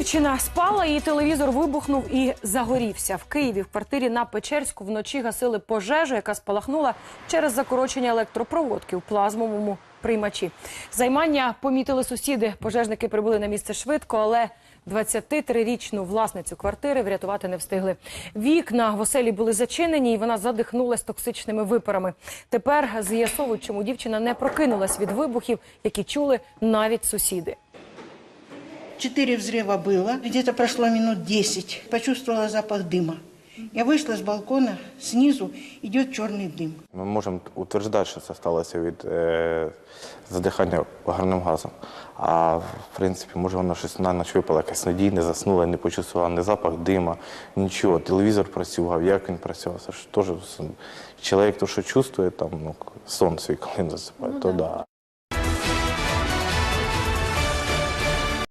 Дівчина спала, її телевізор вибухнув і загорівся. В Києві в квартирі на Печерську вночі гасили пожежу, яка спалахнула через закорочення електропроводки у плазмовому приймачі. Займання помітили сусіди. Пожежники прибули на місце швидко, але 23-річну власницю квартири врятувати не встигли. Вікна в оселі були зачинені, і вона задихнулась токсичними випарами. Тепер з'ясовують, чому дівчина не прокинулась від вибухів, які чули навіть сусіди. Четыре взрыва было. Где-то прошло минут 10. Почувствовала запах дыма. Я вышла с балкона, снизу идет черный дым. Ми можемо утверждати, що це сталося від е, задихання вугільним газом. А в принципі, може, вона щось на ніч випала, якась надійне, заснула, не почувствувала ні запах дима, нічого. Телевізор працював, як він працював. Це ж теж сон. чоловік, то що чувствує, там, ну, сон свій, коли він засипає, то да.